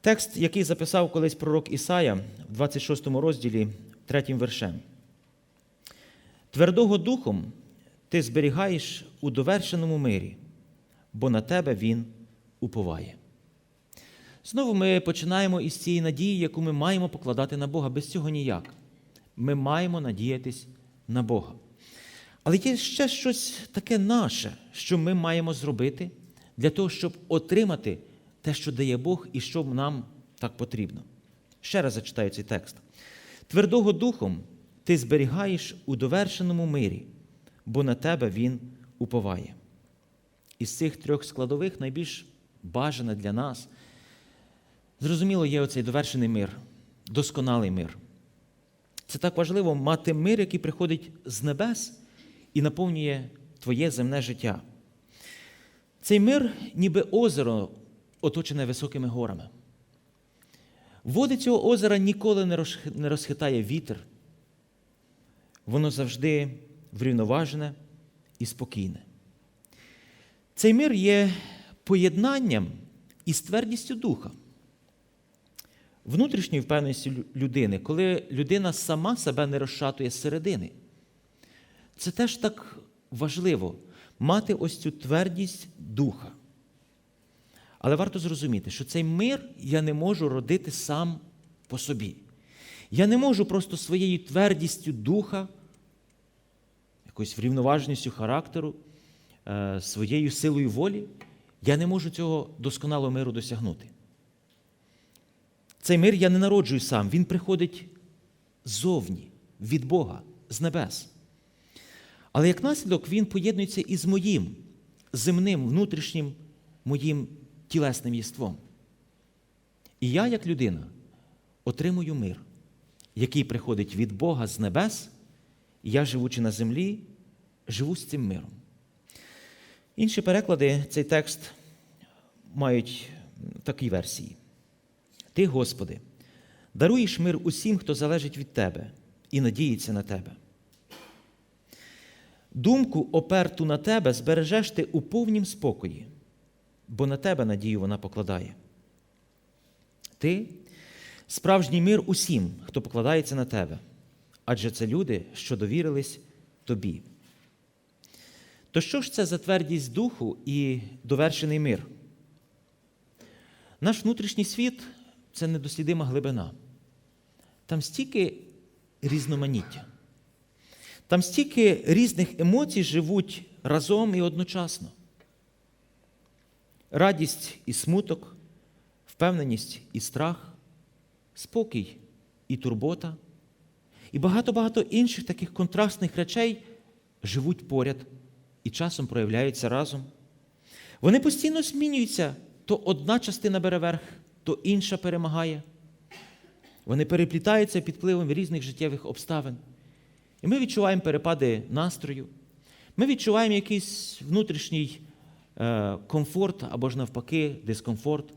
Текст, який записав колись пророк Ісая в 26 розділі, 3 вершем. Твердого духом ти зберігаєш у довершеному мирі, бо на тебе він уповає. Знову ми починаємо із цієї надії, яку ми маємо покладати на Бога. Без цього ніяк. Ми маємо надіятись на Бога. Але є ще щось таке наше, що ми маємо зробити для того, щоб отримати те, що дає Бог і що нам так потрібно. Ще раз зачитаю цей текст. Твердого духом ти зберігаєш у довершеному мирі, бо на тебе він уповає. Із цих трьох складових найбільш бажана для нас, зрозуміло, є оцей довершений мир, досконалий мир. Це так важливо мати мир, який приходить з небес і наповнює твоє земне життя. Цей мир, ніби озеро, оточене високими горами. Води цього озера ніколи не розхитає вітер. Воно завжди врівноважене і спокійне. Цей мир є поєднанням із твердістю духа, внутрішньою впевненістю людини, коли людина сама себе не розшатує зсередини. Це теж так важливо мати ось цю твердість духа. Але варто зрозуміти, що цей мир я не можу родити сам по собі. Я не можу просто своєю твердістю духа, якоюсь врівноваженістю характеру, е, своєю силою волі, я не можу цього досконалого миру досягнути. Цей мир я не народжую сам, він приходить ззовні, від Бога, з небес. Але як наслідок він поєднується із моїм земним, внутрішнім моїм тілесним єством. І я, як людина, отримую мир, який приходить від Бога з небес, і я, живучи на землі, живу з цим миром. Інші переклади цей текст мають такі версії. Ти, Господи, даруєш мир усім, хто залежить від Тебе і надіється на Тебе. Думку, оперту на тебе, збережеш ти у повнім спокої, бо на тебе надію вона покладає. Ти справжній мир усім, хто покладається на тебе, адже це люди, що довірились тобі. То що ж це за твердість духу і довершений мир? Наш внутрішній світ це недослідима глибина. Там стільки різноманіття. Там стільки різних емоцій живуть разом і одночасно. Радість і смуток, впевненість і страх, спокій і турбота, і багато-багато інших таких контрастних речей живуть поряд і часом проявляються разом. Вони постійно змінюються, то одна частина бере верх, то інша перемагає. Вони переплітаються під впливом різних життєвих обставин. І ми відчуваємо перепади настрою, ми відчуваємо якийсь внутрішній комфорт або ж навпаки, дискомфорт.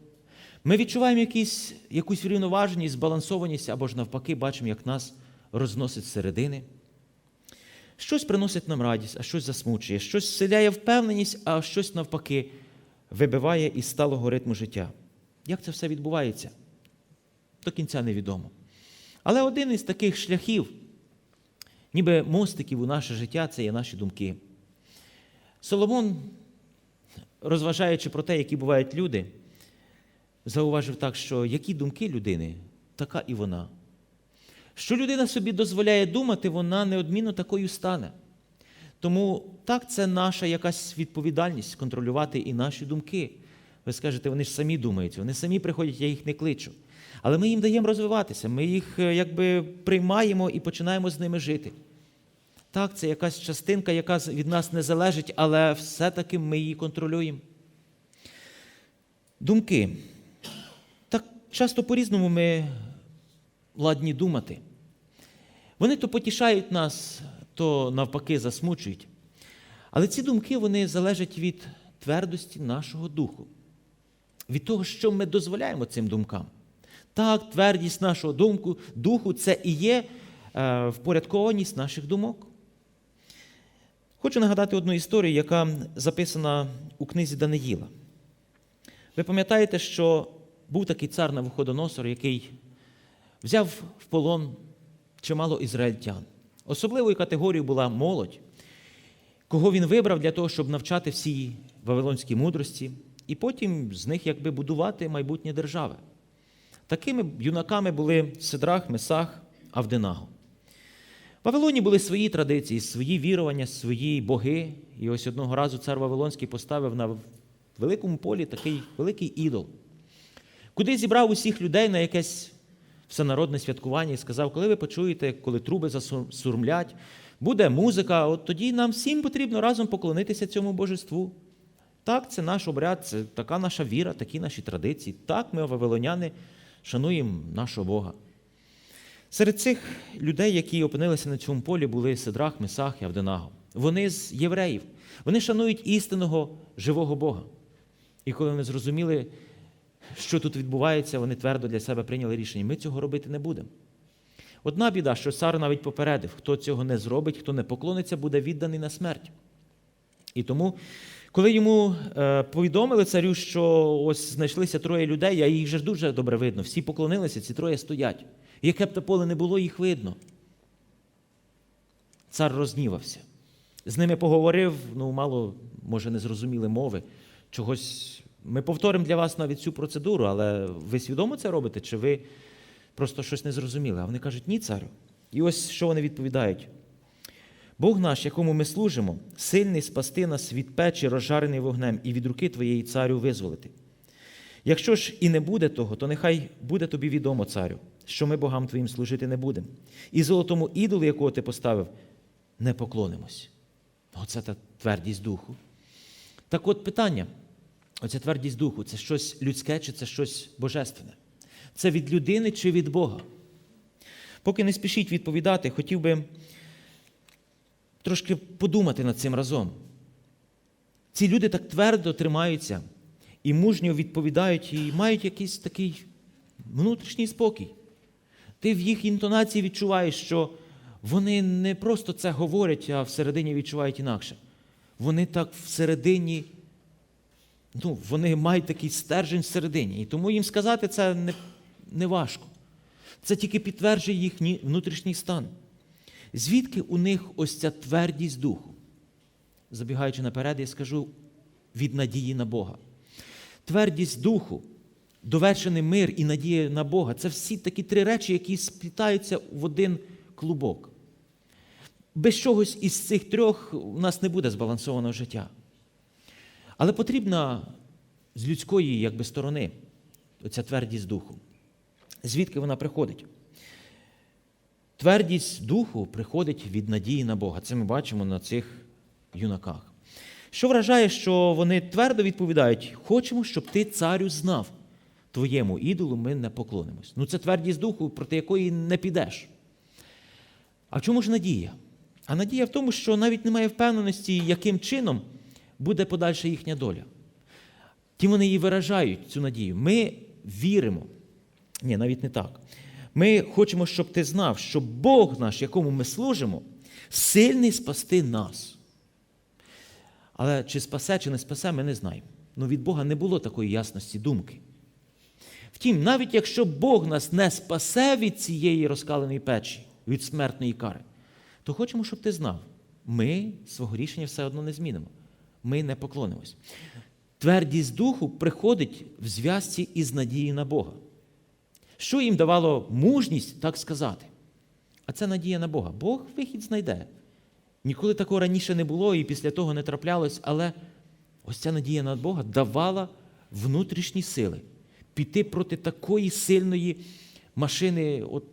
Ми відчуваємо якісь, якусь врівноваженість, збалансованість або ж навпаки, бачимо, як нас розносить зсередини. Щось приносить нам радість, а щось засмучує, щось вселяє впевненість, а щось навпаки вибиває із сталого ритму життя. Як це все відбувається? До кінця невідомо. Але один із таких шляхів, ніби мостиків у наше життя це є наші думки. Соломон, розважаючи про те, які бувають люди, зауважив так, що які думки людини, така і вона. Що людина собі дозволяє думати, вона неодмінно такою стане. Тому так, це наша якась відповідальність контролювати і наші думки. Ви скажете, вони ж самі думають, вони самі приходять, я їх не кличу. Але ми їм даємо розвиватися, ми їх якби приймаємо і починаємо з ними жити. Так, це якась частинка, яка від нас не залежить, але все-таки ми її контролюємо. Думки. Так часто по-різному ми ладні думати. Вони то потішають нас, то навпаки засмучують. Але ці думки вони залежать від твердості нашого духу, від того, що ми дозволяємо цим думкам. Так, твердість нашого думку, духу це і є е, впорядкованість наших думок. Хочу нагадати одну історію, яка записана у книзі Даниїла. Ви пам'ятаєте, що був такий цар Навуходоносор, який взяв в полон чимало ізраїльтян. Особливою категорією була молодь, кого він вибрав для того, щоб навчати всій вавилонській мудрості, і потім з них якби будувати майбутнє держави. Такими юнаками були Сидрах, Месах, Авденаго. Вавилоні були свої традиції, свої вірування, свої боги. І ось одного разу цар Вавилонський поставив на великому полі такий великий ідол, куди зібрав усіх людей на якесь всенародне святкування і сказав, коли ви почуєте, коли труби засурмлять, буде музика, от тоді нам всім потрібно разом поклонитися цьому божеству. Так, це наш обряд, це така наша віра, такі наші традиції. Так, ми, вавилоняни, шануємо нашого Бога. Серед цих людей, які опинилися на цьому полі, були Сидрах, Месах і Авденаго. Вони з євреїв. Вони шанують істинного живого Бога. І коли вони зрозуміли, що тут відбувається, вони твердо для себе прийняли рішення: ми цього робити не будемо. Одна біда, що цар навіть попередив, хто цього не зробить, хто не поклониться, буде відданий на смерть. І тому, коли йому е, повідомили царю, що ось знайшлися троє людей, а їх же ж дуже добре видно, всі поклонилися, ці троє стоять. Яке б то поле не було, їх видно. Цар рознівався. З ними поговорив, ну, мало, може, не зрозуміли мови. Чогось. Ми повторимо для вас навіть цю процедуру, але ви свідомо це робите, чи ви просто щось не зрозуміли? А вони кажуть, ні, царю. І ось що вони відповідають. Бог наш, якому ми служимо, сильний спасти нас від печі, розжарений вогнем, і від руки твоєї царю визволити. Якщо ж і не буде того, то нехай буде тобі відомо, царю, що ми богам твоїм служити не будемо. І золотому ідолу, якого ти поставив, не поклонимось. Оце та твердість духу. Так от питання: оця твердість духу це щось людське чи це щось божественне? Це від людини чи від Бога? Поки не спішіть відповідати, хотів би трошки подумати над цим разом. Ці люди так твердо тримаються і мужньо відповідають, і мають якийсь такий внутрішній спокій. Ти в їх інтонації відчуваєш, що вони не просто це говорять, а всередині відчувають інакше. Вони так всередині, ну, вони мають такий стержень всередині. І тому їм сказати це не, не важко. Це тільки підтверджує їхній внутрішній стан. Звідки у них ось ця твердість духу? Забігаючи наперед, я скажу від надії на Бога. Твердість духу, довершений мир і надія на Бога це всі такі три речі, які сплітаються в один клубок. Без чогось із цих трьох у нас не буде збалансованого життя. Але потрібна з людської якби, сторони оця твердість духу. Звідки вона приходить? Твердість духу приходить від надії на Бога. Це ми бачимо на цих юнаках. Що вражає, що вони твердо відповідають: хочемо, щоб ти, царю, знав, твоєму ідолу ми не поклонимось. Ну, це твердість духу, проти якої не підеш. А в чому ж надія? А надія в тому, що навіть немає впевненості, яким чином буде подальша їхня доля. Ті вони її виражають, цю надію. Ми віримо. Ні, навіть не так. Ми хочемо, щоб ти знав, що Бог наш, якому ми служимо, сильний спасти нас. Але чи спасе, чи не спасе, ми не знаємо. Ну від Бога не було такої ясності думки. Втім, навіть якщо Бог нас не спасе від цієї розкаленої печі, від смертної кари, то хочемо, щоб ти знав, ми свого рішення все одно не змінимо. Ми не поклонимось. Твердість духу приходить в зв'язці із надією на Бога. Що їм давало мужність так сказати? А це надія на Бога. Бог вихід знайде. Ніколи такого раніше не було і після того не траплялось, але ось ця надія на Бога давала внутрішні сили піти проти такої сильної машини от,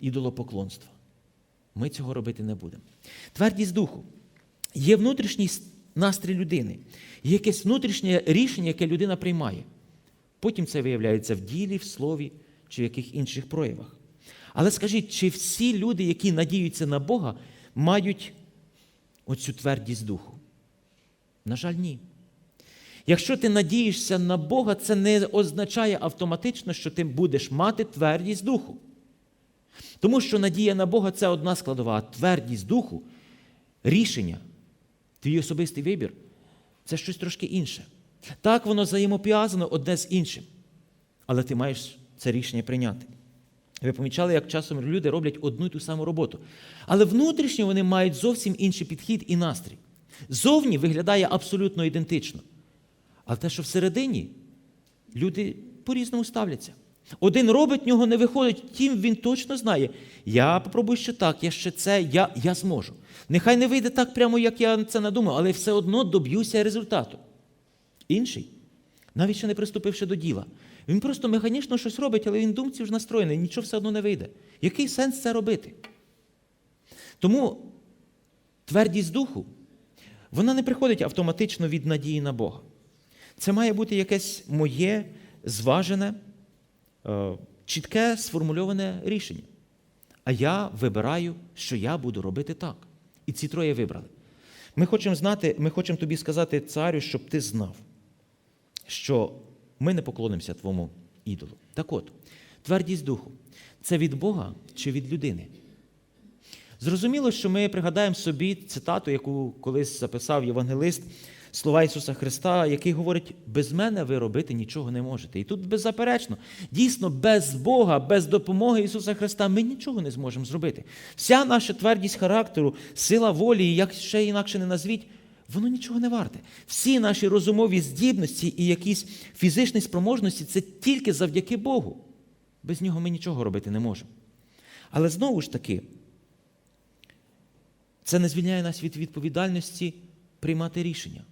ідолопоклонства. Ми цього робити не будемо. Твердість духу. Є внутрішній настрій людини, є якесь внутрішнє рішення, яке людина приймає. Потім це виявляється в ділі, в слові чи в яких інших проявах. Але скажіть, чи всі люди, які надіються на Бога, мають оцю твердість духу? На жаль, ні. Якщо ти надієшся на Бога, це не означає автоматично, що ти будеш мати твердість духу. Тому що надія на Бога це одна складова, а твердість духу, рішення, твій особистий вибір це щось трошки інше. Так воно взаємопов'язано одне з іншим. але ти маєш це рішення прийняти. Ви помічали, як часом люди роблять одну й ту саму роботу. Але внутрішньо вони мають зовсім інший підхід і настрій. Зовні виглядає абсолютно ідентично. Але те, що всередині, люди по-різному ставляться. Один робить, нього не виходить, тим він точно знає. Я попробую ще так, я ще це, я, я зможу. Нехай не вийде так прямо, як я це надумав, але все одно доб'юся результату. Інший, навіть ще не приступивши до діла, він просто механічно щось робить, але він думці вже настроєний, нічого все одно не вийде. Який сенс це робити? Тому твердість духу, вона не приходить автоматично від надії на Бога. Це має бути якесь моє зважене, е, чітке сформульоване рішення. А я вибираю, що я буду робити так. І ці троє вибрали. Ми хочемо знати, ми хочемо тобі сказати, царю, щоб ти знав, що ми не поклонимося твому ідолу. Так от, твердість духу це від Бога чи від людини? Зрозуміло, що ми пригадаємо собі цитату, яку колись записав євангелист, слова Ісуса Христа, який говорить: без мене ви робити нічого не можете. І тут беззаперечно, дійсно, без Бога, без допомоги Ісуса Христа ми нічого не зможемо зробити. Вся наша твердість характеру, сила волі, як ще інакше не назвіть, воно нічого не варте. Всі наші розумові здібності і якісь фізичні спроможності це тільки завдяки Богу. Без нього ми нічого робити не можемо. Але знову ж таки, це не звільняє нас від відповідальності приймати рішення.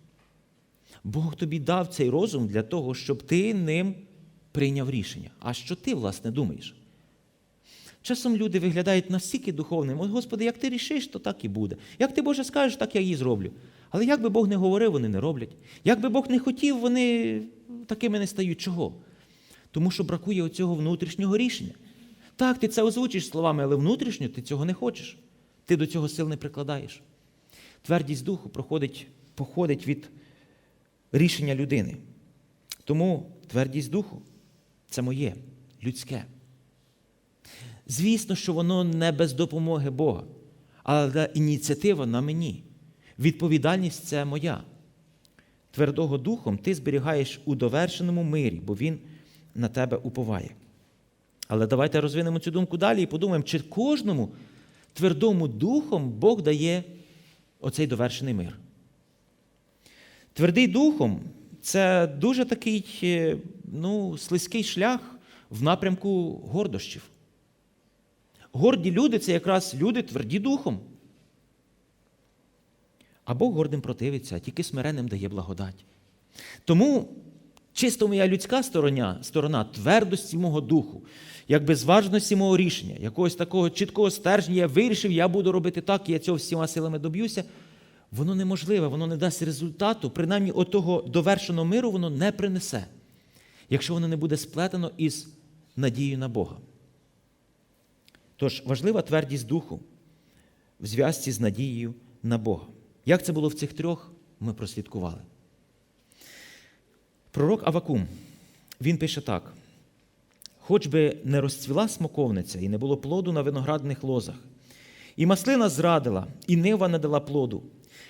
Бог тобі дав цей розум для того, щоб ти ним прийняв рішення. А що ти, власне, думаєш? Часом люди виглядають настільки духовними, от Господи, як ти рішиш, то так і буде. Як ти, Боже, скажеш, так я її зроблю. Але як би Бог не говорив, вони не роблять. Як би Бог не хотів, вони такими не стають. Чого? Тому що бракує оцього внутрішнього рішення. Так, ти це озвучиш словами, але внутрішньо ти цього не хочеш. Ти до цього сил не прикладаєш. Твердість духу проходить, походить від рішення людини. Тому твердість духу це моє, людське. Звісно, що воно не без допомоги Бога, але ініціатива на мені. Відповідальність це моя. Твердого духом ти зберігаєш у довершеному мирі, бо він на тебе уповає. Але давайте розвинемо цю думку далі і подумаємо, чи кожному твердому духом Бог дає оцей довершений мир. Твердий духом це дуже такий е, ну, слизький шлях в напрямку гордощів. Горді люди це якраз люди тверді духом. А Бог гордим противиться, а тільки смиренним дає благодать. Тому чисто моя людська сторона, сторона твердості мого духу, якби зважності мого рішення, якогось такого чіткого стержня, я вирішив, я буду робити так, і я цього всіма силами доб'юся. Воно неможливе, воно не дасть результату, принаймні отого довершеного миру воно не принесе, якщо воно не буде сплетено із надією на Бога. Тож важлива твердість духу в зв'язці з надією на Бога. Як це було в цих трьох, ми прослідкували. Пророк Авакум, він пише так: хоч би не розцвіла смоковниця і не було плоду на виноградних лозах, і маслина зрадила, і нива не дала плоду,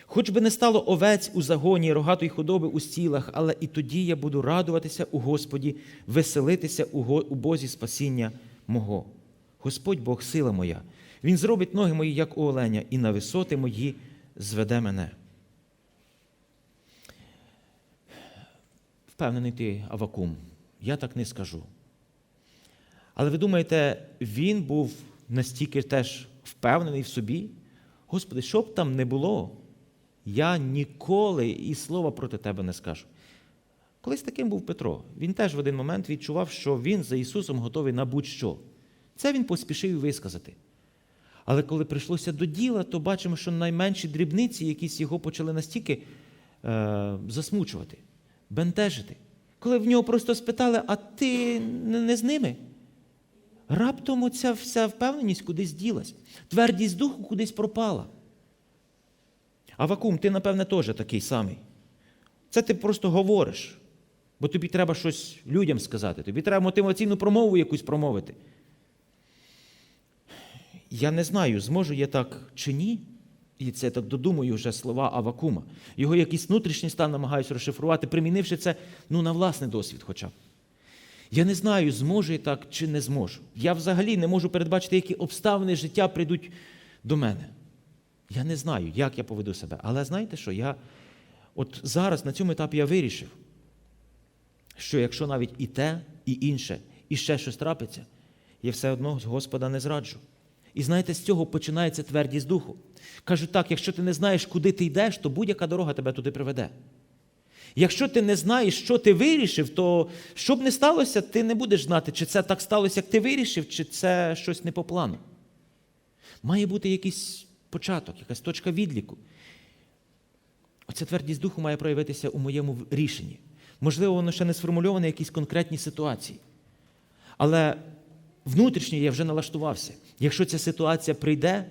хоч би не стало овець у загоні, рогатої худоби у стілах, але і тоді я буду радуватися у Господі, веселитися у Бозі спасіння мого. Господь Бог сила моя, Він зробить ноги мої, як у оленя, і на висоти мої зведе мене. Впевнений ти, Авакум, я так не скажу. Але ви думаєте, він був настільки теж впевнений в собі? Господи, що б там не було, я ніколи і слова проти тебе не скажу. Колись таким був Петро. Він теж в один момент відчував, що він за Ісусом готовий на будь-що. Це він поспішив висказати. Але коли прийшлося до діла, то бачимо, що найменші дрібниці, якісь його почали настільки е, засмучувати, бентежити. Коли в нього просто спитали, а ти не з ними? Раптом оця вся впевненість кудись ділась. Твердість духу кудись пропала. А вакуум, ти, напевне, теж такий самий. Це ти просто говориш, бо тобі треба щось людям сказати, тобі треба мотиваційну промову якусь промовити. Я не знаю, зможу я так чи ні. І це так додумую вже слова Авакума. Його якийсь внутрішній стан намагаюся розшифрувати, примінивши це ну, на власний досвід хоча б. Я не знаю, зможу я так чи не зможу. Я взагалі не можу передбачити, які обставини життя прийдуть до мене. Я не знаю, як я поведу себе. Але знаєте що? Я от зараз на цьому етапі я вирішив, що якщо навіть і те, і інше, і ще щось трапиться, я все одно Господа не зраджу. І знаєте, з цього починається твердість духу. Кажуть так, якщо ти не знаєш, куди ти йдеш, то будь-яка дорога тебе туди приведе. Якщо ти не знаєш, що ти вирішив, то що б не сталося, ти не будеш знати, чи це так сталося, як ти вирішив, чи це щось не по плану. Має бути якийсь початок, якась точка відліку. Оця твердість духу має проявитися у моєму рішенні. Можливо, воно ще не сформульоване в якійсь конкретній ситуації. Але внутрішньо я вже налаштувався. Якщо ця ситуація прийде,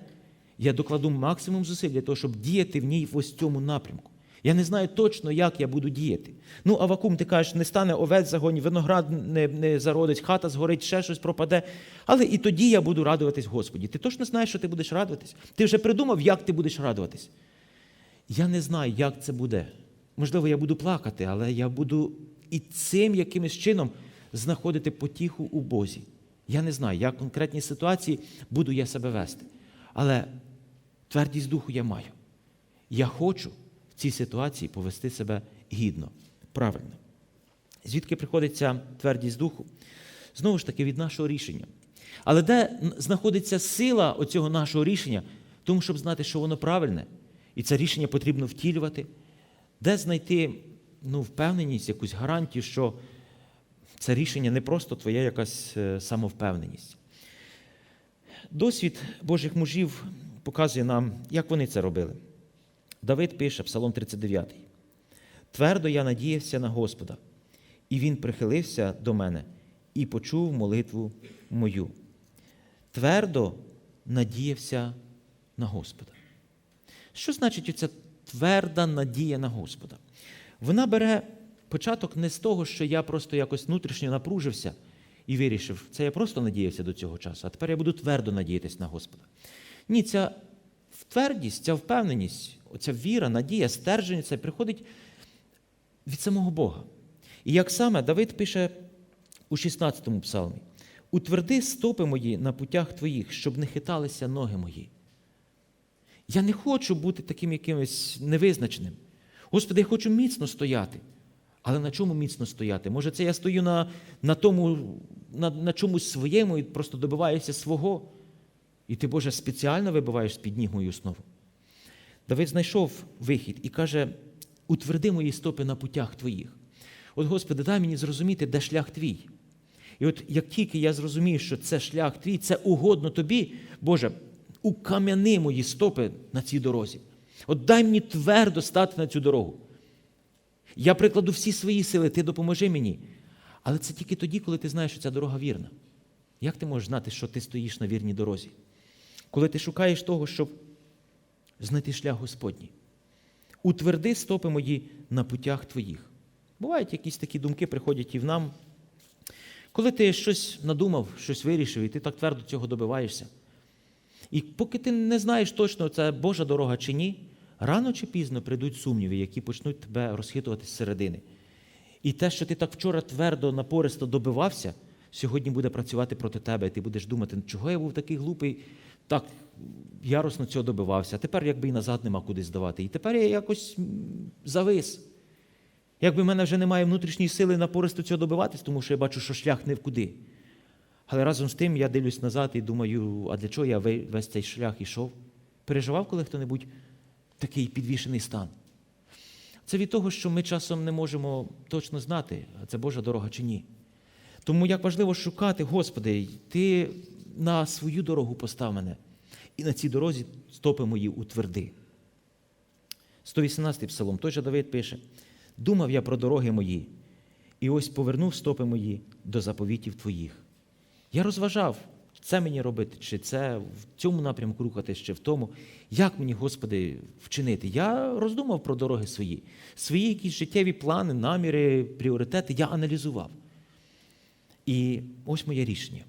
я докладу максимум зусиль для того, щоб діяти в ній в ось цьому напрямку. Я не знаю точно, як я буду діяти. Ну, а вакуум, ти кажеш, не стане овець загоні, виноград не, не зародить, хата згорить, ще щось пропаде. Але і тоді я буду радуватись Господі. Ти точно знаєш, що ти будеш радуватись? Ти вже придумав, як ти будеш радуватись? Я не знаю, як це буде. Можливо, я буду плакати, але я буду і цим якимось чином знаходити потіху у Бозі. Я не знаю, як в конкретній ситуації буду я себе вести. Але твердість духу я маю. Я хочу цій ситуації повести себе гідно, правильно. Звідки приходить ця твердість духу? Знову ж таки, від нашого рішення. Але де знаходиться сила оцього нашого рішення, тому щоб знати, що воно правильне, і це рішення потрібно втілювати, де знайти ну, впевненість, якусь гарантію, що це рішення не просто твоя якась е, самовпевненість. Досвід Божих мужів показує нам, як вони це робили. Давид пише, Псалом 39. Твердо я надіявся на Господа, і Він прихилився до мене і почув молитву мою. Твердо надіявся на Господа. Що значить оця тверда надія на Господа? Вона бере початок не з того, що я просто якось внутрішньо напружився і вирішив, це я просто надіявся до цього часу, а тепер я буду твердо надіятися на Господа. Ні, ця твердість, ця впевненість, оця віра, надія, стерження, це приходить від самого Бога. І як саме Давид пише у 16-му псалмі: утверди стопи мої на путях твоїх, щоб не хиталися ноги мої. Я не хочу бути таким якимось невизначеним. Господи, я хочу міцно стояти. Але на чому міцно стояти? Може, це я стою на на, тому, на, на чомусь своєму і просто добиваюся свого. І ти, Боже, спеціально вибиваєш з-під ніг мою основу. Давид знайшов вихід і каже: утверди мої стопи на путях твоїх. От, Господи, дай мені зрозуміти, де шлях твій. І от як тільки я зрозумію, що це шлях твій, це угодно тобі, Боже, укам'яни мої стопи на цій дорозі. От дай мені твердо стати на цю дорогу. Я прикладу всі свої сили, ти допоможи мені. Але це тільки тоді, коли ти знаєш, що ця дорога вірна. Як ти можеш знати, що ти стоїш на вірній дорозі? Коли ти шукаєш того, щоб знайти шлях Господній. Утверди стопи мої на путях твоїх. Бувають якісь такі думки, приходять і в нам. Коли ти щось надумав, щось вирішив, і ти так твердо цього добиваєшся. І поки ти не знаєш точно, це Божа дорога чи ні, рано чи пізно прийдуть сумніви, які почнуть тебе розхитувати зсередини. І те, що ти так вчора твердо, напористо добивався, сьогодні буде працювати проти тебе, і ти будеш думати, чого я був такий глупий, так яросно цього добивався, тепер якби і назад нема куди здавати. І тепер я якось завис. Якби в мене вже немає внутрішньої сили напористо цього добиватись, тому що я бачу, що шлях не в куди. Але разом з тим я дивлюсь назад і думаю, а для чого я весь цей шлях ішов? Переживав коли хто-небудь такий підвішений стан? Це від того, що ми часом не можемо точно знати, це Божа дорога чи ні. Тому як важливо шукати, Господи, Ти на свою дорогу постав мене, і на цій дорозі стопи мої утверди. 118-й псалом, той же Давид пише: Думав я про дороги мої, і ось повернув стопи мої до заповітів Твоїх. Я розважав, це мені робити, чи це в цьому напрямку рухатись, чи в тому. Як мені, Господи, вчинити? Я роздумав про дороги свої, свої якісь життєві плани, наміри, пріоритети я аналізував. І ось моє рішення.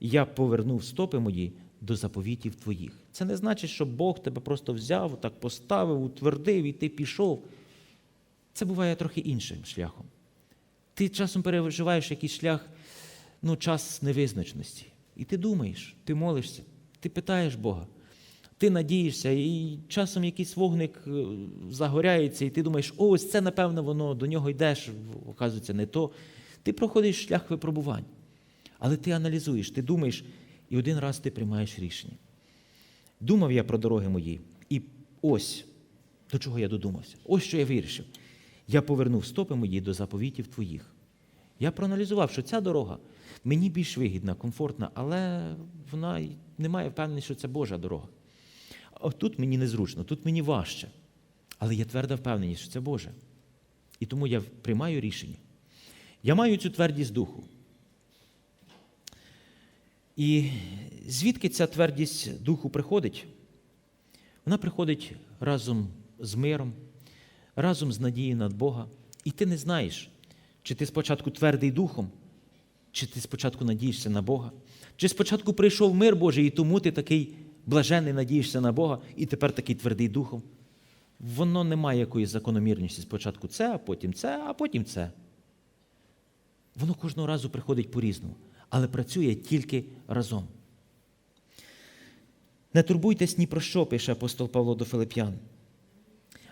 Я повернув стопи мої до заповітів твоїх. Це не значить, що Бог тебе просто взяв, так поставив, утвердив, і ти пішов. Це буває трохи іншим шляхом. Ти часом переживаєш якийсь шлях ну, час невизначеності. І ти думаєш, ти молишся, ти питаєш Бога, ти надієшся, і часом якийсь вогник е, загоряється, і ти думаєш, ось це, напевно, воно до нього йдеш, оказується, не то. Ти проходиш шлях випробувань. Але ти аналізуєш, ти думаєш, і один раз ти приймаєш рішення. Думав я про дороги мої, і ось до чого я додумався. Ось що я вирішив. Я повернув стопи мої до заповітів твоїх. Я проаналізував, що ця дорога мені більш вигідна, комфортна, але вона не має впевненості, що це Божа дорога. А тут мені незручно, тут мені важче. Але є тверда впевненість, що це Боже. І тому я приймаю рішення. Я маю цю твердість духу. І звідки ця твердість духу приходить? Вона приходить разом з миром, разом з надією над Бога. І ти не знаєш, чи ти спочатку твердий духом, чи ти спочатку надієшся на Бога, чи спочатку прийшов мир Божий, і тому ти такий блажений, надієшся на Бога, і тепер такий твердий духом. Воно не має якоїсь закономірності. Спочатку це, а потім це, а потім це. Воно кожного разу приходить по-різному, але працює тільки разом. Не турбуйтесь ні про що, пише апостол Павло до Филип'ян.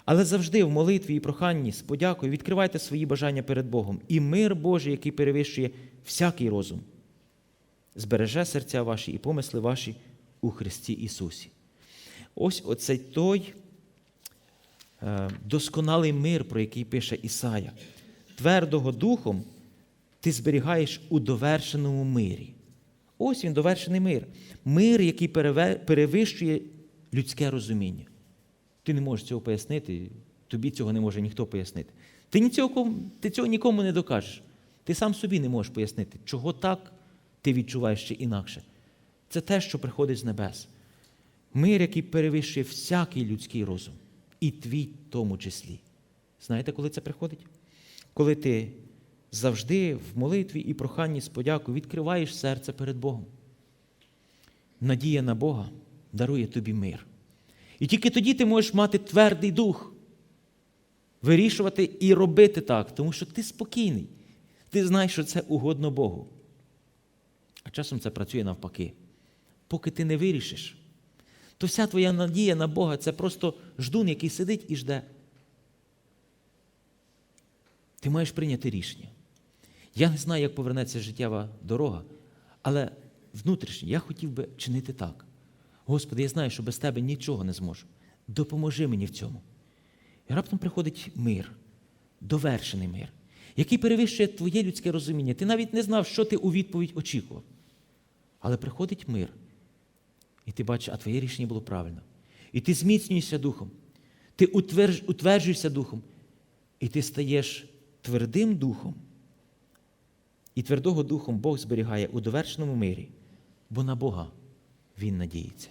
Але завжди в молитві і проханні з подякою відкривайте свої бажання перед Богом. І мир Божий, який перевищує всякий розум, збереже серця ваші і помисли ваші у Христі Ісусі. Ось оцей той е, досконалий мир, про який пише Ісая. Твердого духом ти зберігаєш у довершеному мирі. Ось він, довершений мир. Мир, який перевищує людське розуміння. Ти не можеш цього пояснити, тобі цього не може ніхто пояснити. Ти, ні ти цього нікому не докажеш. Ти сам собі не можеш пояснити, чого так ти відчуваєш чи інакше. Це те, що приходить з небес. Мир, який перевищує всякий людський розум, і твій в тому числі. Знаєте, коли це приходить? Коли ти завжди в молитві і проханні з подякою відкриваєш серце перед Богом. Надія на Бога дарує тобі мир. І тільки тоді ти можеш мати твердий дух, вирішувати і робити так, тому що ти спокійний. Ти знаєш, що це угодно Богу. А часом це працює навпаки. Поки ти не вирішиш, то вся твоя надія на Бога це просто ждун, який сидить і жде. Ти маєш прийняти рішення. Я не знаю, як повернеться життєва дорога, але внутрішньо я хотів би чинити так. Господи, я знаю, що без Тебе нічого не зможу. Допоможи мені в цьому. І раптом приходить мир, довершений мир, який перевищує твоє людське розуміння. Ти навіть не знав, що ти у відповідь очікував. Але приходить мир, і ти бачиш, а твоє рішення було правильно. І ти зміцнюєшся духом, ти утверджуєшся духом, і ти стаєш твердим духом. І твердого духом Бог зберігає у довершеному мирі, бо на Бога Він надіється.